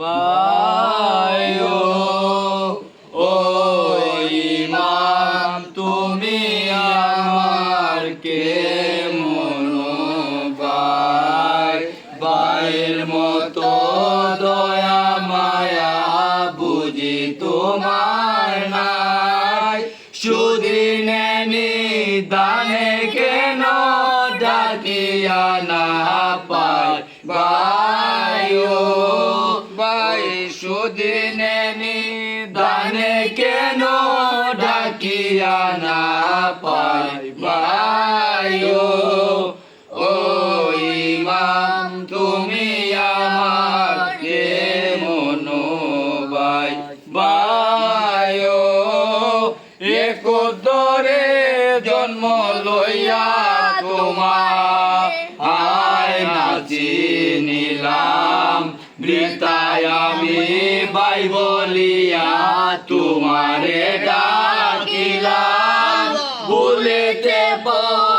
Bio ও ইমাম তুমি আমার কে মনোবাই বাইর মতো দয়া মায়া বুঝি তোমার সুদিনে দানে কেন ডাকিয়া না পাই ও ইমাম, তুমি আমার কে মনোবাই বায়ো একদরে জন্ম লইয়া তোমার আয় নাচি নিলাম বৃতায় আমি বাই বলিয়া তোমারে ডাকিলাম। ভুলেতে পড়িয়া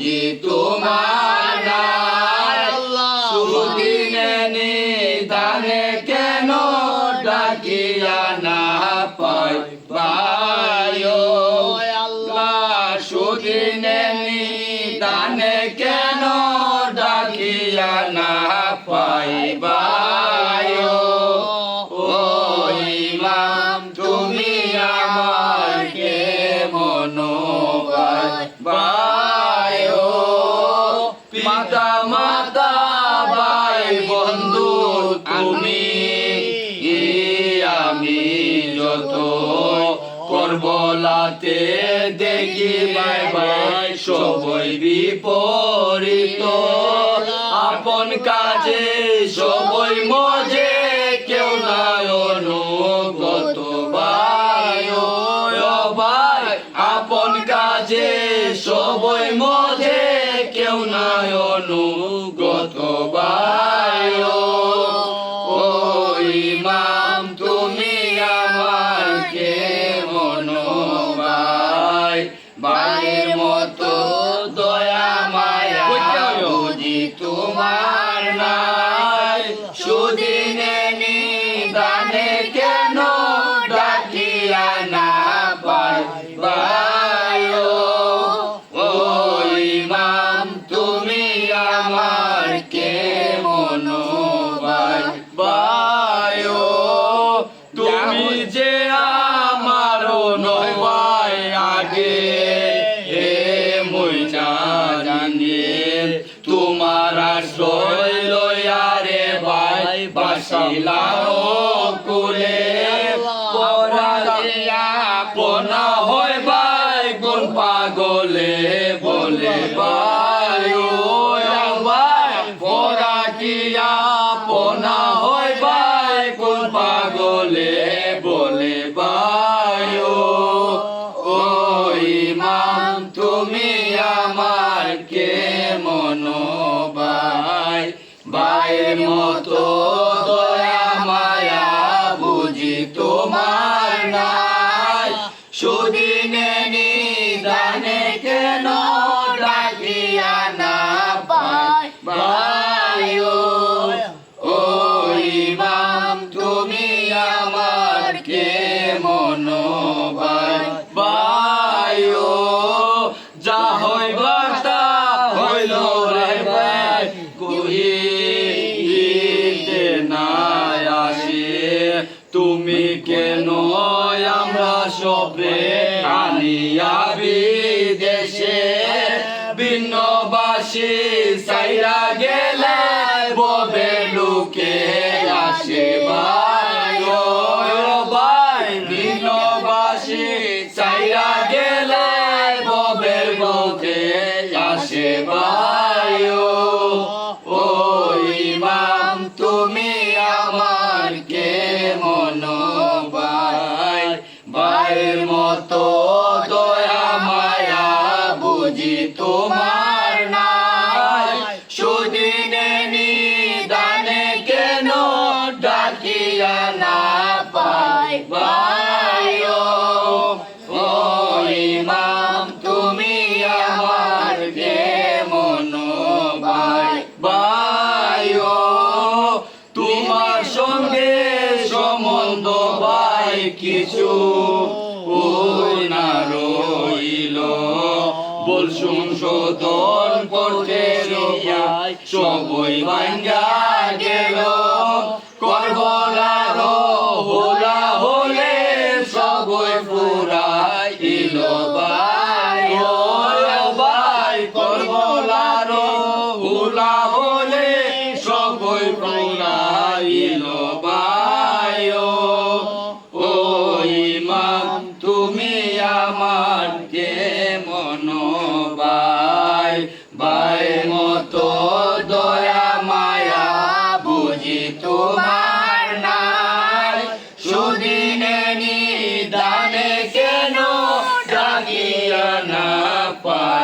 বুঝি তোমার সুদিনে নিদানে কেন ডাকিয়া না পাই সুদিনে নিদানে কেন ডাকিয়া না পাই মাতা ভাই বন্ধু তুমি। আমি যত করবলাতে দেখি বাই বাই সবই বিপরীত। আপন কাজে সবই মজে কেউ নাই অনুগত বায়ো। ভাই আপন কাজে সবই মজে। অনুগত দিয়া পনা হয় ভাই কোন পাগলে বলে ভাই ও ভাই পরা কিয়া পনা হয় ভাই কোন পাগলে বলে ভাই ও ও ইমাম, তুমি আমার কে মনোবাই? বাইয়ের মতো সুদিনে ভিন্নবাসী সাইরা গেলে ভাই তোমার সঙ্গে সম্বন্ধ ভাই কিছু। ওই না রইল বল সংশোধন করতে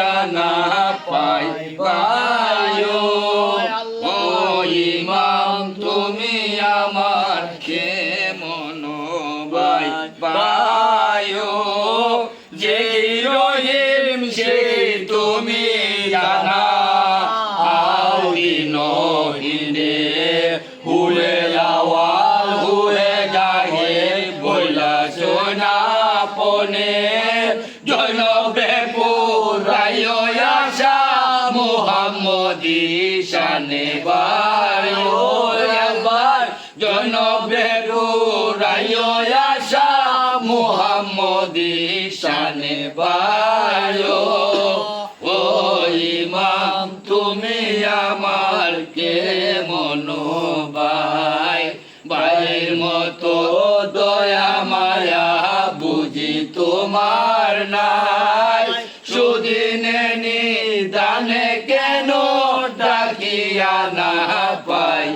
ডাকিয়া না পাই ভাই ও ইমাম, তুমি আমার কে মনো ভাই যে রহিম সে তুমি জানা। পনে। জনবে মুহাম্মদি শানে ভাই ও ভাই জনবে আশা মোহাম্মদ শানে ভাই না পাই